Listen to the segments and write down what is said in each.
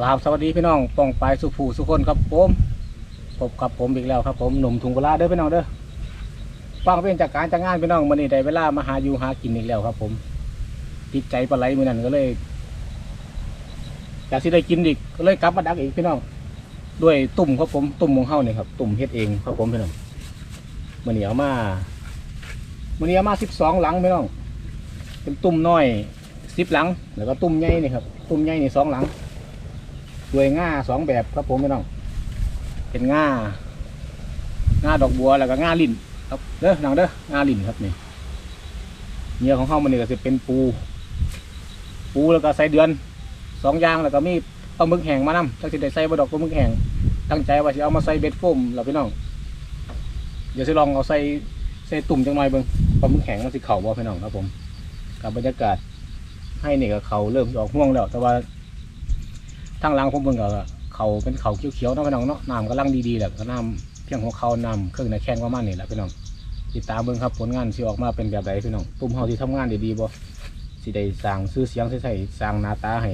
กราบสวัสดีพี่น้องป้องไปสุภูสุคนครับผมพบกับผมอีกแล้วครับผมหนุ่มถุงกุลาเด้อพี่น้องเด้อฟังเป็นจากการจากงานพี่น้องมื้อนี้ได้เวลามาหาอยู่หากินอีกแล้วครับ ผมติดใจปลาไหลมือนั้นก็เลยอยากสิได้กินอีกก็เลยกลับมาดักอีกพี่น้องด้วยตุ่มครับผมตุ่มของเฮาเนี่ยครับ ตุ่มเฮ็ดเองครับผมพี่น้องมื้อนี้เอามามื้อนี้เอามา12หลังพี่น้องเป็นตุ่มน้อย10หลัง แล้วก็ตุ่มใหญ่นี่ครับตุ่มใหญ่นี่สองหลัง ด้วยง่าสองแบบครับผมพี่น้อง เป็นง่าง่าดอกบัวแล้วก็ง่าลิ่นครับเด้อนังเด้อง่าลิ่นครับนี่เนื้อของเขามันนี่ก็จะเป็นปู ปูแล้วก็ใส่เดือนสองอย่างแล้วก็มีปลาหมึกแห้งมานำจักสิได้ใส่บดอกปลาหมึกแห้งตั้งใจว่าจะเอามาใส่เบ็ดโฟมแล้วพี่น้องเดี๋ยวจะลองเอาใส่ใส่ตุ่มจังหน่อยเบิ่งปลาหมึกแห้งมันสิเข่าบ่พี่น้องครับผมกับบรรยากาศให้นี่ก็เขาเริ่มออกห่วงแล้วแต่ว่า ทางหลังผมเบิ่งก็เขาเป็นเขาเขียวๆเนาะพี่น้องเนาะน้ำกำลังดีๆแหละก็น้ำเพียงหัวเขาน้ำเครื่องในแข้งประมาณนี้แหละพี่น้องติดตามเบิ่งครับผลงานสิออกมาเป็นแบบไหนพี่น้องตุ่มเฮาที่ทำงานด้ดีบ่สิได้สร้างชื่อเสียงใส่สร้างหน้าตาให้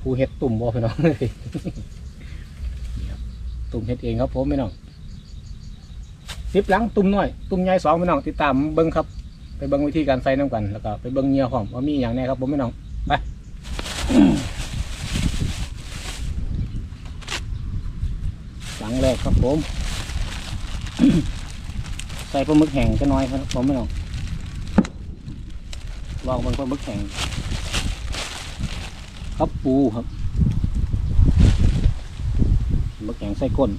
ผู้เฮ็ดตุ่มบ่พี่น้องนี่ครับตุ่มเฮ็ดเองครับผมพี่น้องสิบหลังตุ่มน้อยตุ่มใหญ่สองพี่น้องติดตามเบิ่งครับ ไปเบิ่งวิธีการใส่น้ำกันแล้วก็ไปเบิ่งเงื่อพร้อมว่ามีอย่างแน่ครับผมพี่น้องไป หลั งแรกครับผม ใส่ปลาหมึกแห้งก็น้อยครับผมไม่ลองลองเบิ่งปลาหมึกแห้งครับปูครับหมึกแห้งใส่ก้น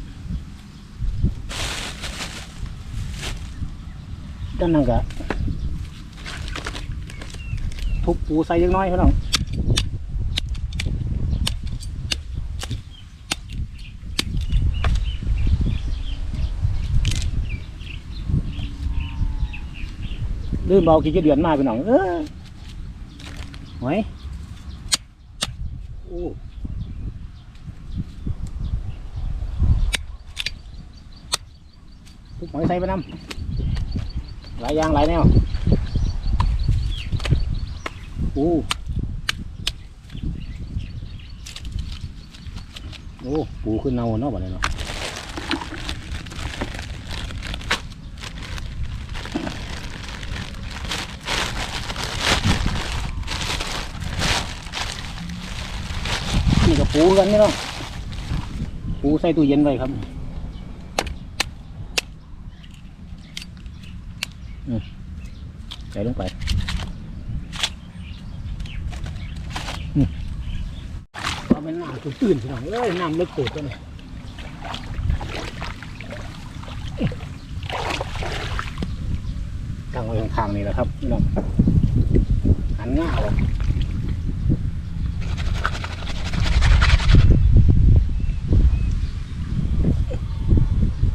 ด้านนั้นก็ทุบปูใส่ยังน้อยพี่น้อง ลืมเบากี่เดือนมาพี่น้องเออหอยโอ้ทุกหอยใส่ไปน้ำหลายอย่างหลายแนวโอ้โอ้ปูขึ้นเนาเนาะบ่ได้เนาะ ปูกันนี่เนาะปูใส่ตู้เย็นไว้ครับใส่ลงไปอืมเอาเป็นน้ำตื้นสิน้องเอ้ยน้ำเล็กตูดตัวนี้ตั้งไว้ข้างๆนี่แหละครับพี่น้องหันหน้าออก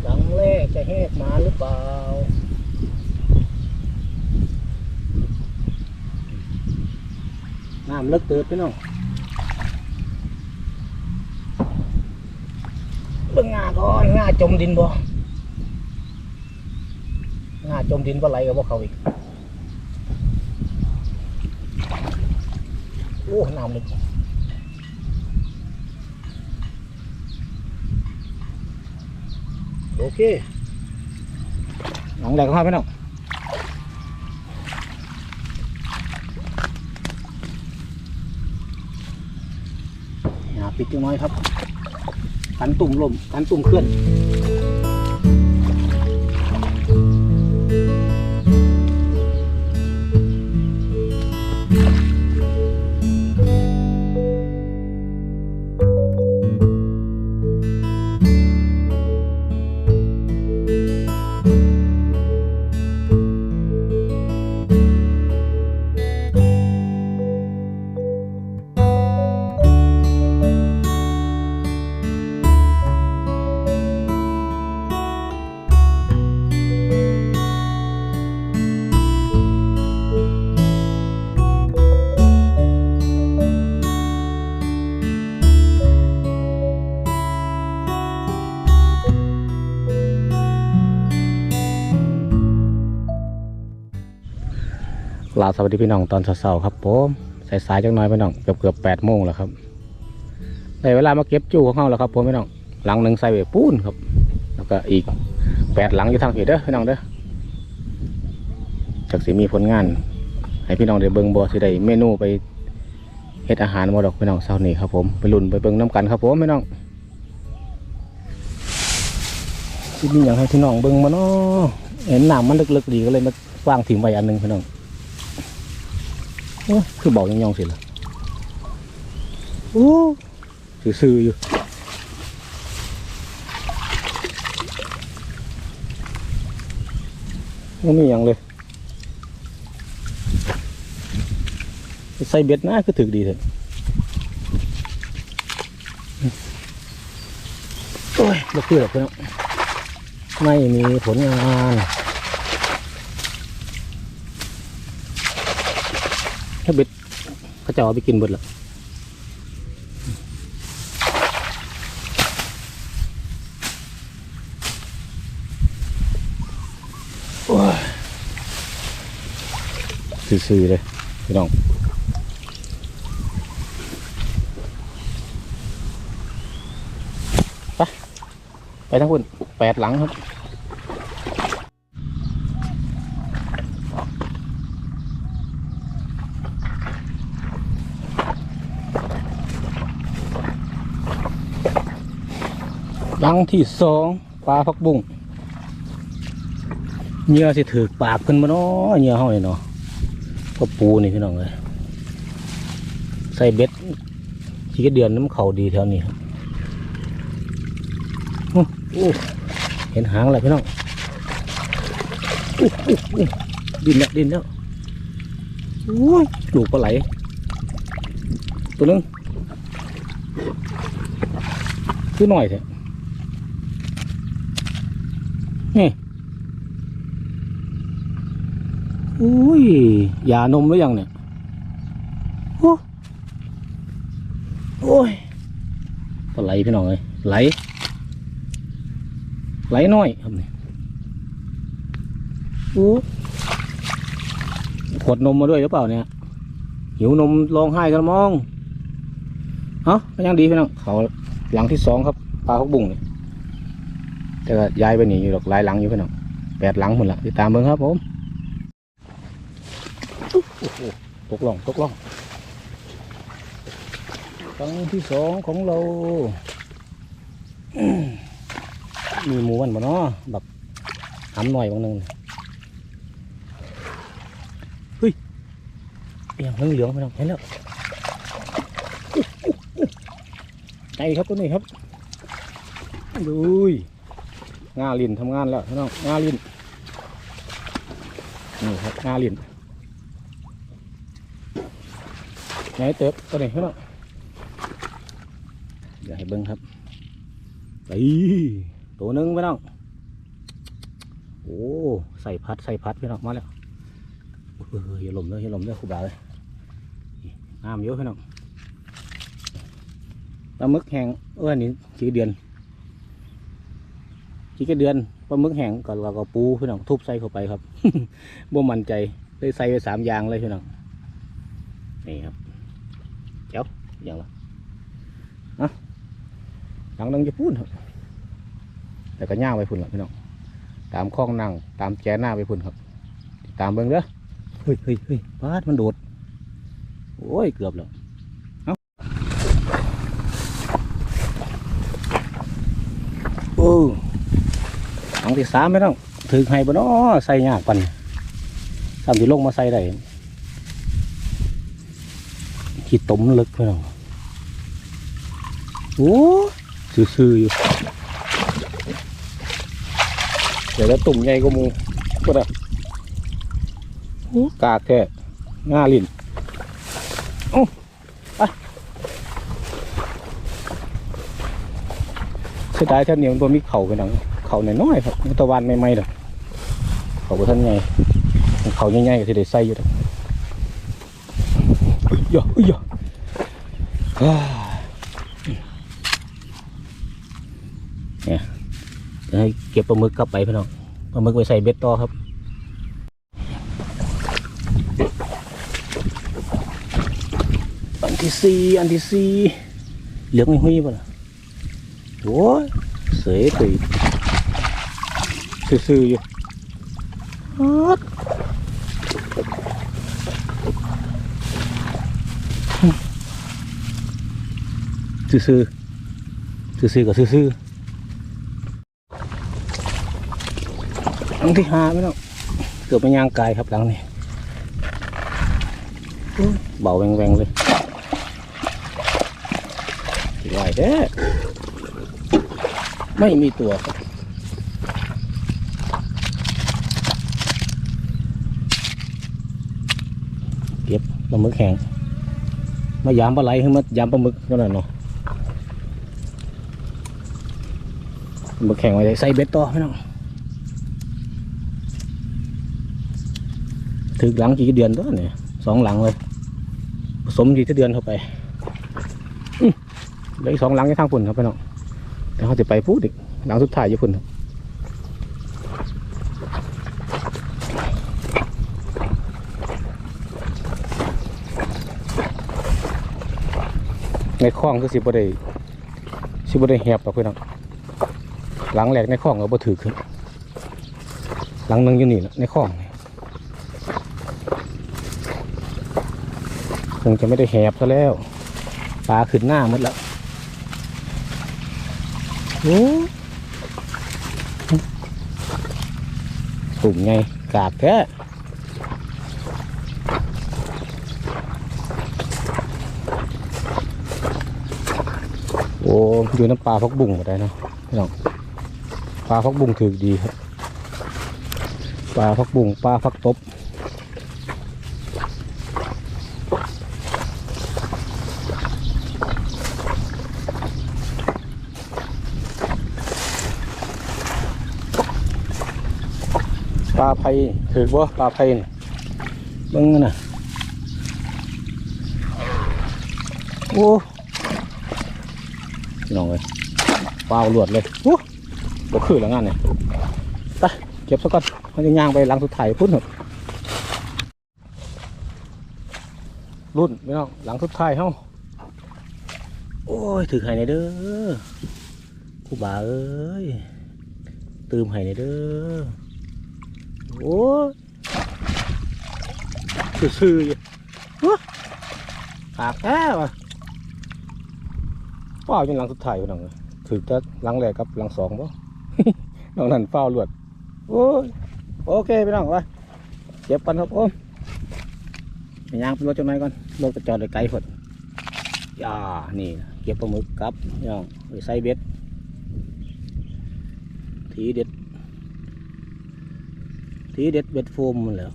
หลังแรกจะแหกมาหรือเปล่า น้ำเลิกเติบพี่น้องเบิ่งงาก่อนงาจมดินบ่งาจมดินบ่ไหลกับพวกเขาอีกโอ้น้ำลึกโอเคหลังแรกก็พาพี่น้องอย่า ปิดจังน้อยครับ กันตุ่มลมกันตุ่มเคลื่อน ลาสวัสดีพี่น้องตอนเช้าๆครับผมสายๆจังน้อยพี่น้องเกือบเกือบแปดโมงแล้วครับได้เวลามาเก็บจู่ของเขาแล้วครับผมพี่น้องหลังหนึ่งใส่ไปปูนครับ แล้วก็อีกแปดหลังอยู่ทางผีเด้อพี่น้องเด้อจากสิมีผลงาน ให้พี่น้องได้เบิ่งบ่สิได้เมนูไปเฮ็ดอาหารบ่ดอกพี่น้องเช้านี้ครับผมไปลุ้นไปเบิ่งน้ำกันครับผมพี่น้องสิมีหยังให้พี่น้องเบิ่งมาเนาะเห็นหน้ำมันลึกๆดีก็เลยมาวางถิ่มไว้อันหนึงพี่น้อง โอ้คือเบายังยองๆสิล่ะโอ้ซื่อๆอยู่ไม่มีอย่างเลยใส่เบ็ดนะคือถึกดีเถอะโอ้ยบ่คือหรอกพี่น้องไม่มีผลงาน ถ้าเบ็ดเขาจะเอาไปกินเบิดละโอ้ยซื่อๆเลยพี่น้องไปทั้งคุณแปดหลังครับ ลังที่สองปลาพักบุ้งเหยื่อสิถือปากขึ้นมาเนาะเหยื่อเฮานี่เนาะก็ปูนี่พี่น้องเลยใส่เบ็ดที่กระเดือนน้ำเขาดีแถวนี้ครับเห็นหางอะไรพี่น้องดินแล้วดินแล้วโอ้ยลูกปลาไหล ตัวนึงคือหน่อยเถอะ นี่อุ้ยยานมหรือยังเนี่ยโอ้โอ้ยปลาไหลพี่น้องเลยไหล ไหลน้อยครับนี่โอ้ขวดนมมาด้วยหรือเปล่าเนี่ยหิวนมร้องไห้กันมองเอ้ายังดีพี่น้องเขาหลังที่สองครับปลาพักบุ้งเนี่ย แต่ก็ย้ายไปนีอยู่หรอกหลายหลังอยู่พี่น้องแปดหลังหมดละติดตามเบิ่งครับผมโอ้โหตกล่องตกล่องครั้งที่สองของเรา มีหมูมันบ่เนาะแบบหำหน่อยบางนึงเฮ้ยเอียงเหลืองๆไปน้องเห็นแล้วไงครับตัวนี้ครับดูย งาลินทำงานแล้วพี่น้องงาลินนี่ครับงาลินไงเติบตัวนี้พี่น้องเดี๋ยวให้เบิ้งครับไปตัวนึงพี่น้องโอ้ใส่พัดใส่พัดพี่น้องมาแล้วเฮ้ยอย่าหล่มเลยอย่าหล่มเลยครูบาเลยน้ำเยอะพี่น้องปลาหมึกแห้งเอออนนี่ขี้เดือน ขี้กระเดือนปลาหมึกแห้งก่อนเราก็ปูพี่น้องทุบใส่เข้าไปครับ บ่มั่นใจเลยใส่ไปสามอย่างเลยพี่น้องนี่ครับเจ้าอย่างละอะหลังนึงจะพูดครับ แต่ก็ย่างไปพุ่นละพี่น้องตามคลองนั่งตามแจหน้าไปพุ่นครับ ตามเบิ้งเด้อเฮ้ยเฮ้ยเฮ้ยปาดมันโดดโอ้ยเกือบแล้วเอาโอ้หลัง ที่สามไม่ต้องถือให้บ่เนาะใส่ยากปันสามที่ลงมาใส่ได้ขี้ตมลึกพี่น้องโอ้ซื่อๆอยู่เดี๋ยวจะตุ่มใหญ่ก็มูก็ได้กากแค่ง่าลิ้นโอ้ไปเสียดายท่านนี้มันบ่มีเข่าไปหนัง เข่าน้อยๆครับตะวันไม่ไม่ๆดอกเขาบ่ท่านใหญ่เขาใหญ่ๆก็ที่ได้ใส่อยู่ดอกเอ้ยย่าเอ้ยยเนี่ยจะให้เก็บปลาหมึกกลับไปพี่น้องปลาหมึกไปใส่เบ็ดต่อครับอันที่สี่อันที่สี่เหลืองไม่หุ้ยป่ะล่ะโอ้ยเสยตุย ซื่อๆอยู่อ๊อดซื่อๆซื่อๆกับซื่อๆหลังที่ห้าไม่ต้องเกือบไปย่างกายครับหลังนี้โอ้ยเบาแหวงๆเลยไหวแท้ไม่มีตัวครับ ก็บปลาหมึกแห้งมายามปลาไหลขึ้นมายามปลาหมึกนั่นแหละเนาะปลาหมึกแห้งไว้ใส่เบ็ดต่อพี่น้องถึกหลังกี่เดือนตัวเนี่ยสองหลังเลยผสมกี่เดือนเข้าไปเหลืออีกสองหลังในทางปุ่นครับพี่น้องเดี๋ยวเขาจะไปพูดอีกหลังสุดท้ายอยู่ปุ่นครับ ในคลองคือสิบ่ได้สิบ่ได้แหบหรอกพี่น้องหลังแหลกในคลองก็บ่ถือขึ้นหลังนึงอยู่นี่แหละในคลองคงจะไม่ได้แหบซะแล้วปลาขึ้นหน้าหมดแล้วโอ้ถุงไงกากแท้ อยู่น้ำปลาพักบุ้งก็ได้เนาะพี่น้องปลาพักบุ้งถือดีครับปลาพักบุ้งปลาพักตบปลาไผ่ถือบ่ปลาไผ่นี่เบิ่งน่ะโอ้ พี่น้องเลยปล่าลวดเลยโอ้บ่คือแล้วงานเนี่ยไปเก็บซะก่อนมันจะย่างไปหลังสุดท้ายพุ่นหมดรุ่นพี่น้องหลังสุดท้ายเฮ้าโอ้ยถือไห้ในเด้อครูบาเอ้ยตืมไห้ในเด้อโอ้ยซื่อๆอยู่โอ้ปากแท้ว่ะ เฝ้าจนหลังสุดท้ายพี่น้องเอ้ยถือจะหลังแรกกับหลังสองป่น้องนั่นเฝ้าลวดโอ้ยโอเคพี่น้องไปเก็บกันครับผมย่างไปรถจนไหนก่อนรถกระจอดไกลฝดย่านี่ เก็บปลาหมึกกับพี่น้องไปใส่เบ็ดทีเด็ดทีเด็ดเบ็ดโฟมมันแล้ว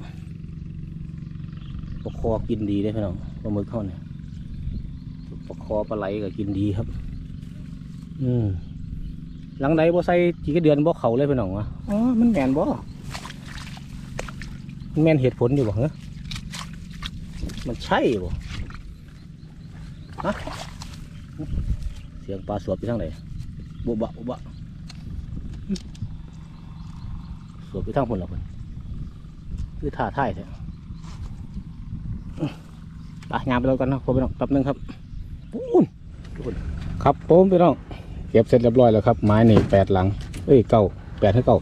ปลาคอกินดีเลยพี่น้องปลาหมึกเขาเนี่ยปลาคอปลาไหลก็กินดีครับ อืมหลังใดบ่ใส่กี่เดือนบ่เขาเลยพี่น้องวะอ๋อมันแมนบ่มันแมนเหตุผลอยู่บ่เหรอมันใช่บ่ฮะเสียงปลาสวบไปทางไหนบุบะบุบะสวบไปทางพุ่นละพุ่นคือท่าท่ายแท้ไปงานไปแล้วกันนะพอไปน้องแป๊บนึงครับปูนครับผมพี่น้อง เก็บเสร็จเรียบร้อยแล้วครับ ไม้นี่แปดหลัง เอ้ยเก้าแปดให้เก้า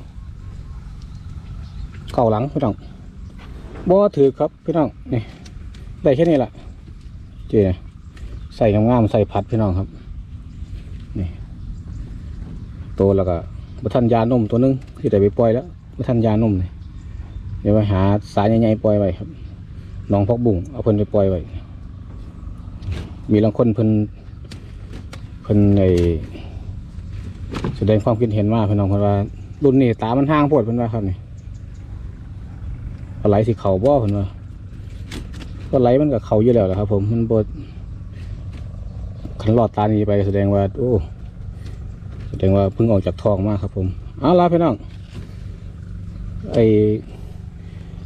เก้าหลังพี่น้องบ่ถือครับพี่น้องนี่ได้แค่นี้แหละเจใส่งามๆใส่พัดพี่น้องครับ นี่โตแล้วก็บัทันยานมตัวหนึงที่ได้ไปปล่อยแล้วบัทันยานมนี่เดี๋ยวไปหาสายใหญ่ๆปล่อยไว้ครับน้องพกบุ้งเอาเพิ่นไปปล่อยไว้มีบางคนเพิ่นเพิ่นใน แสดงความคิดเห็นว่าพี่น้องเพิ่นว่ารุ่นนี้ตามันห่างโพดเพิ่นว่าครับนี่ปลาไหลสิเขาบ่เพิ่นว่าปลาไหลมันก็เขาอยู่แล้วแหละครับ ผมมันบ่ขันหลอดตานี้ไปแสดงว่า โอ้แสดงว่าเพิ่งออกจากท้องมากครับ ผมเอาละพี่น้องไอ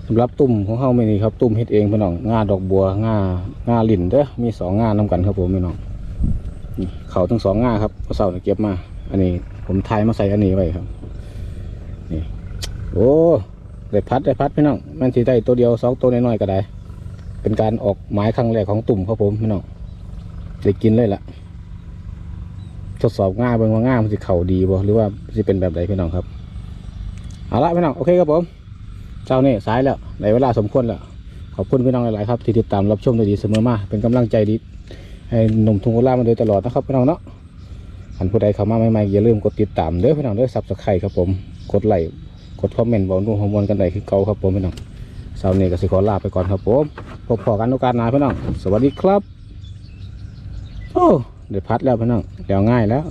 สำหรับตุ่มของเฮาไม่นี่ครับตุ่มเฮ็ดเองพี่น้องงาดอกบัวงางาลิ่นเด้อมีสองงานํกันครับผมพี่น้องเขาทั้งสองงาครับพอเสาร์เก็บมา อันนี้ผมทายมาใส่อันนี้ไว้ครับ นี่ โอ้ได้พัดได้พัดพี่น้องมันสิได้ตัวเดียวสองตัวน้อยๆก็ได้ เป็นการออกหมายครั้งแรกของตุ่มครับผมพี่น้องได้กินเลยล่ะ ทดสอบง่ายเบิ่งว่าง่ายมันสิเข่าดีบ่หรือว่าสิเป็นแบบใดพี่น้องครับเอาละพี่น้องโอเคครับผมเช้านี้สายแล้วในเวลาสมควรแล้วขอบคุณพี่น้องหลายๆครับที่ติดตามรับชมได้ดีเสมอมาเป็นกำลังใจดีให้หนุ่มทุ่งโคราชมาโดยตลอดนะครับพี่น้องเนาะ อันผู้ใดเข้ามาใหม่ๆอย่าลืมกดติดตามเด้อพี่น้องเด้อซับสไครต์ครับผม กดไลค์กดคอมเมนต์บอกนุ่งฮอร์โมนกันได้คือเก่าครับผมพี่น้องเช้านี้ก็สิขอลาไปก่อนครับผมพบพอกันโอกาสหน้าพี่น้อง สวัสดีครับ โอ้เดี๋ยวพัดแล้วพี่น้องเดี๋ยวง่ายแล้ว